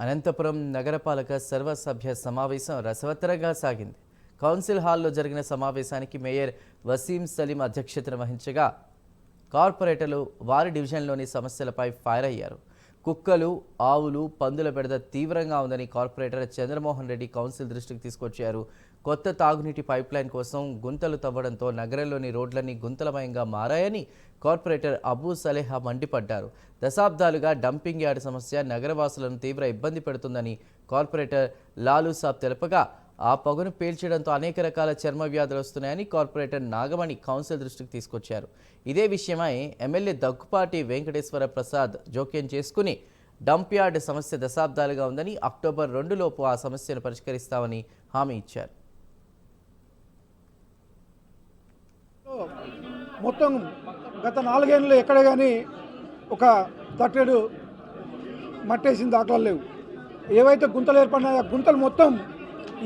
అనంతపురం నగరపాలక సర్వసభ్య సమావేశం రసవత్తరంగా సాగింది. కౌన్సిల్ హాల్లో జరిగిన సమావేశానికి మేయర్ వసీం సలీం అధ్యక్షతన వహించగా కార్పొరేటర్లు వారి డివిజన్లోని సమస్యలపై ఫైర్ అయ్యారు. కుక్కలు ఆవులు పందుల బెడద తీవ్రంగా ఉందని కార్పొరేటర్ చంద్రమోహన్ రెడ్డి కౌన్సిల్ దృష్టికి తీసుకొచ్చారు. కొత్త తాగునీటి పైప్లైన్ కోసం గుంతలు తవ్వడంతో నగరంలోని రోడ్లన్నీ గుంతలమయంగా మారాయని కార్పొరేటర్ అబూ సలేహా మండిపడ్డారు. దశాబ్దాలుగా డంపింగ్ యార్డ్ సమస్య నగరవాసులను తీవ్ర ఇబ్బంది పెడుతుందని కార్పొరేటర్ లాలూ సాబ్ తెలపగా ఆ పొగను పీల్చడంతో అనేక రకాల చర్మ వ్యాధులు వస్తున్నాయని కార్పొరేటర్ నాగమణి కౌన్సిల్ దృష్టికి తీసుకొచ్చారు. ఇదే విషయమై ఎమ్మెల్యే దగ్గుపాటి వెంకటేశ్వర ప్రసాద్ జోక్యం చేసుకుని డంప్ యార్డ్ సమస్య దశాబ్దాలుగా ఉందని అక్టోబర్ రెండులోపు ఆ సమస్యను పరిష్కరిస్తామని హామీ ఇచ్చారు. మొత్తం గత నాలుగేళ్ళు ఎక్కడ కానీ ఒక తట్టెడు మట్టేసిన దాఖలాలు లేవు. ఏవైతే గుంతలు ఏర్పడినాయో ఆ గుంతలు మొత్తం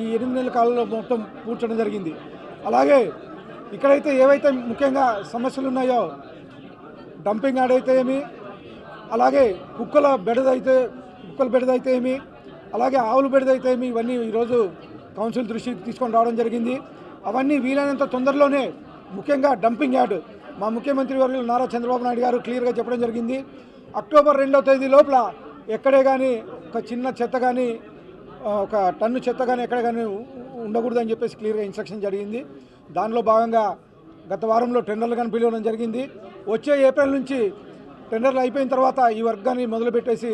ఈ ఎనిమిది నెలల కాలంలో మొత్తం పూడ్చడం జరిగింది. అలాగే ఇక్కడైతే ఏవైతే ముఖ్యంగా సమస్యలు ఉన్నాయో డంపింగ్ ఆడైతే అయితే ఏమి అలాగే కుక్కల బెడదైతే కుక్కల బెడదైతే ఏమి అలాగే ఆవుల బెడదైతే ఏమి ఇవన్నీ ఈరోజు కౌన్సిల్ దృష్టికి తీసుకొని రావడం జరిగింది. అవన్నీ వీలైనంత తొందరలోనే ముఖ్యంగా డంపింగ్ యార్డ్ మా ముఖ్యమంత్రి వర్యులు నారా చంద్రబాబు నాయుడు గారు క్లియర్గా చెప్పడం జరిగింది. అక్టోబర్ రెండవ తేదీ లోపల ఎక్కడే కానీ ఒక చిన్న చెత్త కానీ ఒక టన్ను చెత్త కానీ ఎక్కడ కానీ ఉండకూడదని చెప్పేసి క్లియర్గా ఇన్స్ట్రక్షన్ జరిగింది. దానిలో భాగంగా గత వారంలో టెండర్లు కానీ పిలవడం జరిగింది. వచ్చే ఏప్రిల్ నుంచి టెండర్లు అయిపోయిన తర్వాత ఈ వర్గాన్ని మొదలుపెట్టేసి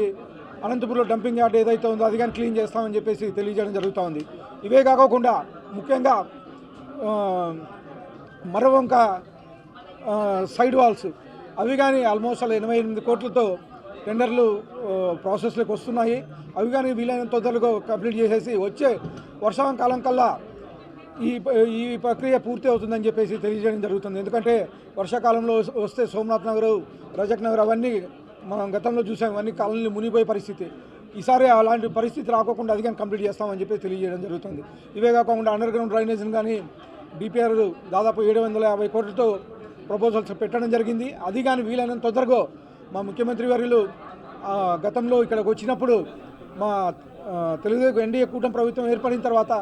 అనంతపురంలో డంపింగ్ యార్డ్ ఏదైతే ఉందో అది కానీ క్లీన్ చేస్తామని చెప్పేసి తెలియజేయడం జరుగుతూ ఉంది. ఇవే కాకుండా ముఖ్యంగా మరొక సైడ్ వాల్స్ అవి కానీ ఆల్మోస్ట్ అలా ఎనభై ఎనిమిది కోట్లతో టెండర్లు ప్రాసెస్లోకి వస్తున్నాయి. అవి కానీ వీలైనంత తొందరగా కంప్లీట్ చేసేసి వచ్చే వర్షాకాలం కల్లా ఈ ఈ ప్రక్రియ పూర్తి అవుతుందని చెప్పేసి తెలియజేయడం జరుగుతుంది. ఎందుకంటే వర్షాకాలంలో వస్తే సోమనాథ్ నగర్ రజక్ నగర్ అవన్నీ మనం గతంలో చూసాం. ఇవన్నీ కాలనీలు మునిగిపోయే పరిస్థితి. ఈసారి అలాంటి పరిస్థితి రాకోకుండా అది కానీ కంప్లీట్ చేస్తామని చెప్పి తెలియజేయడం జరుగుతుంది. ఇవే కాకుండా అండర్ గ్రౌండ్ డ్రైనేజీని కానీ డిపిఆర్ దాదాపు ఏడు వందల యాభై కోట్లతో ప్రపోజల్స్ పెట్టడం జరిగింది. అది కానీ వీలైనంత తొందరగా మా ముఖ్యమంత్రి వర్యులు గతంలో ఇక్కడికి వచ్చినప్పుడు మా తెలుగుదేశం ఎన్డీఏ కూటమి ప్రభుత్వం ఏర్పడిన తర్వాత